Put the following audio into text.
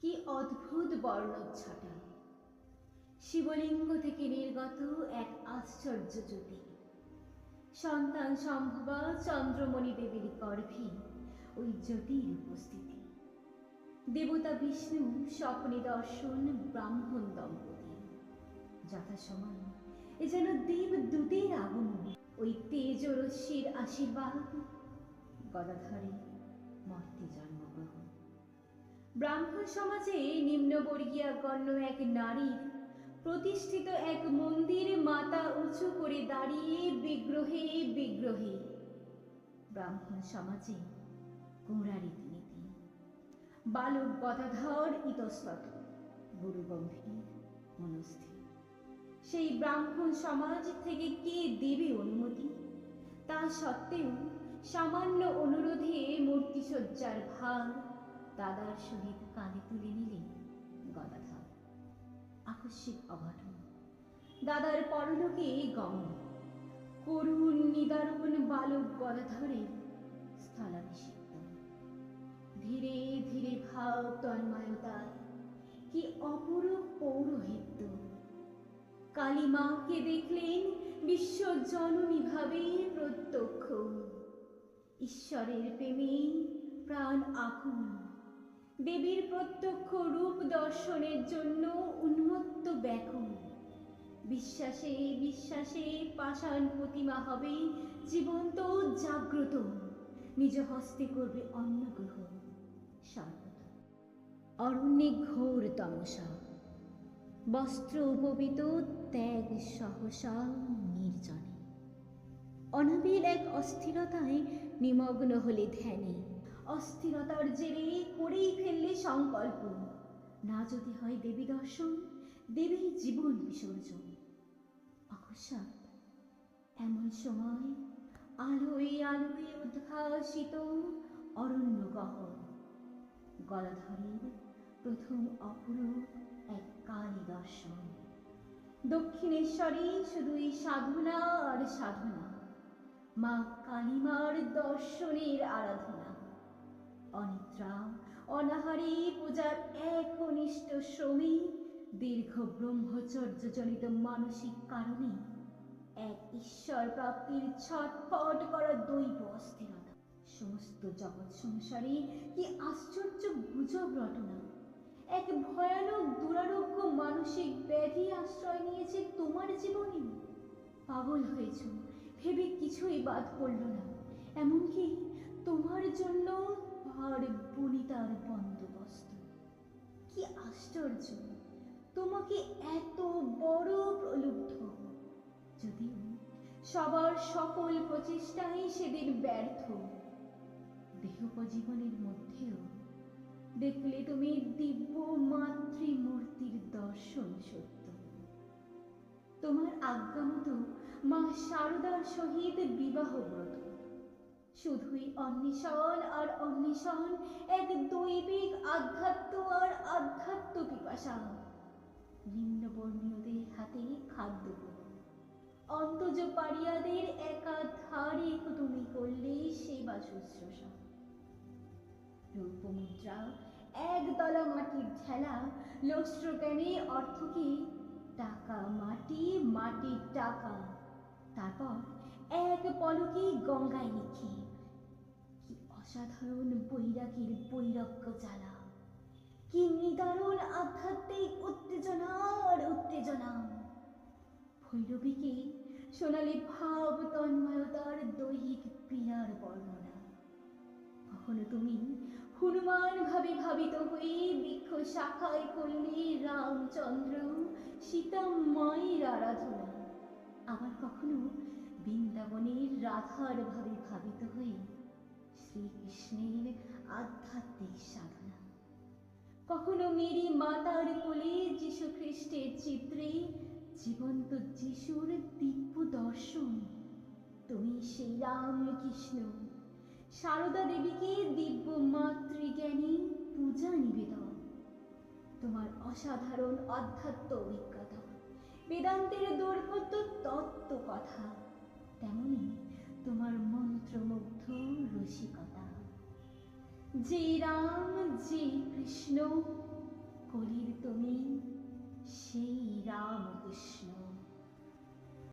কি অদ্ভুত বর্ণচ্ছটা। শিবলিঙ্গ থেকে নির্গত এক আশ্চর্য জ্যোতি। সন্তান সম্ভবা চন্দ্রমণি দেবীর গর্ভে ওই জ্যোতির উপস্থিতি। দেবতা বিষ্ণু স্বপ্নে দর্শন ব্রাহ্মণ দম্পতি। যথাসময় এ যেন দেব দূতের আগমন ওই তেজরশ্মির আশীর্বাদ গদাধরে মর্তে ব্রাহ্মণ সমাজে নিম্নবর্গীয় গণ্য এক নারীর প্রতিষ্ঠিত এক মন্দির মাথা উঁচু করে দাঁড়িয়ে বিগ্রহে বিগ্রহে। ব্রাহ্মণ সমাজে গোড়া রীতিনীতি। বালক গদাধর ইতস্তত, গুরু গম্ভীর, মনস্থির। সেই ব্রাহ্মণ সমাজ থেকে কে দেবে অনুমতি? তা সত্ত্বেও সামান্য অনুরোধে মূর্তিসজ্জার ভার দাদার সহিত কাঁধে তুলে নিলেন গদাধর। আকস্মিক অঘটন। দাদার পরলোকে গমন। করুণ নিদারুণ বালক গদাধরের স্থলাভিষিক্ত। ধীরে ধীরে ভাব তন্ময়তায় কি অপরূপ পৌরোহিত্য। কালীমাকে দেখলেন বিশ্ব জননী ভাবে প্রত্যক্ষ। ঈশ্বরের প্রেমে প্রাণ আকুল। দেবীর প্রত্যক্ষ রূপ দর্শনের জন্য উন্মত্ত ব্যাকুল। বিশ্বাসে বিশ্বাসে পাষাণ প্রতিমা হবে জীবন্ত জাগ্রত। নিজ হস্তে করবে অন্ন গ্রহণ অরণ্যে ঘোর তমসা। বস্ত্র উপবিত, ত্যাগ সহসা নির্জনে। অনাবিল এক অস্থিরতায় নিমগ্ন হলে ধ্যানে। অস্থিরতার জেরে করেই ফেললে সংকল্প। না যদি হয় দেবী দর্শন, দেবী জীবন বিসর্জন। অকস্মাৎ এমন সময় আলোয় আলোয় উদ্ভাসিত অরণ্য গহন। গলাধরের প্রথম অপরূপ এক কালী দর্শন। দক্ষিণেশ্বরে শুধুই সাধনা আর সাধনা। মা কালীমার দর্শনের আরাধনা। অনিদ্রা, অনাহারি পূজার একনিষ্ঠ শ্রমে, দীর্ঘ ব্রহ্মচর্য ব্রহ্মচর্যজনিত মানসিক কারণে এক ঈশ্বর প্রাপ্তির ছটফট করা দৈব অস্থিরতা। সমস্ত জগৎ সংসারে কি আশ্চর্য গুজব রটনা। এক ভয়ানক দুরারোগ্য মানসিক ব্যাধি আশ্রয় নিয়েছে তোমার জীবনে। পাগল হয়েছ, ভেবে কিছুই বাদ পড়ল না। এমনকি তোমার জন্য ভার বনিতার বন্দোবস্ত। কি আশ্চর্য! তোমাকে এত বড় প্রলুব্ধ। যদিও সবার সকল প্রচেষ্টাই সেদিন ব্যর্থ। দেহোপজীবনের মধ্যেও দেখলে তুমি দিব্য মাতৃমূর্তির দর্শন সত্য। তোমার আজ্ঞা মতো মা শারদার সহিত বিবাহ ব্রত শুধুই অন্বেষণ আর অন্বেষণ, এক দৈবিক আধ্যাত্ম আর আধ্যাত্ম পিপাসা নিম্নবর্ণীয়দের হাতে খাদ্য অন্তজ পারিয়াদের একাধারে তুমি করলে সেবা শুশ্রূষা। রূপমুদ্রা একদলা মাটির ঝেলা লোষ্ট্রজ্ঞানে অর্থ কি? টাকা মাটি, মাটির টাকা। তারপর এক পলকে গঙ্গায় নিক্ষেপ। অসাধারণ বৈরাগীর বৈরাগ্য জ্বালা। কি নিদারুণ আধ্যাত্মিক উত্তেজনা আর উত্তেজনা। ভৈরবীকে সোনালি ভাব তন্ময়তার দৈহিক পীড়ার বর্ণনা। কখনো তুমি হনুমান ভাবে ভাবিত হয়ে বৃক্ষ শাখায় করলে রামচন্দ্র সীতা মায়ের আরাধনা। আবার কখনো বৃন্দাবনের রাধার ভাবে ভাবিত হয়ে শ্রীকৃষ্ণের আধ্যাত্মিক সাধনা কখনো মেরি মাতার কোলে যীশু খ্রিস্টের চিত্রে জীবন্ত যিশুর দিব্য দর্শন। তুমি সেই রামকৃষ্ণ। সারদা দেবীকে দিব্য মাতৃজ্ঞানী পূজা নিবেদন। তোমার অসাধারণ অধ্যাত্ম অভিজ্ঞতা, বেদান্তের দৌর্ভত্য তত্ত্ব কথা তেমনি তোমার মন্ত্রমুগ্ধ রসিকতা। যে রাম যে কৃষ্ণ কলির তুমি সেই রাম কৃষ্ণ।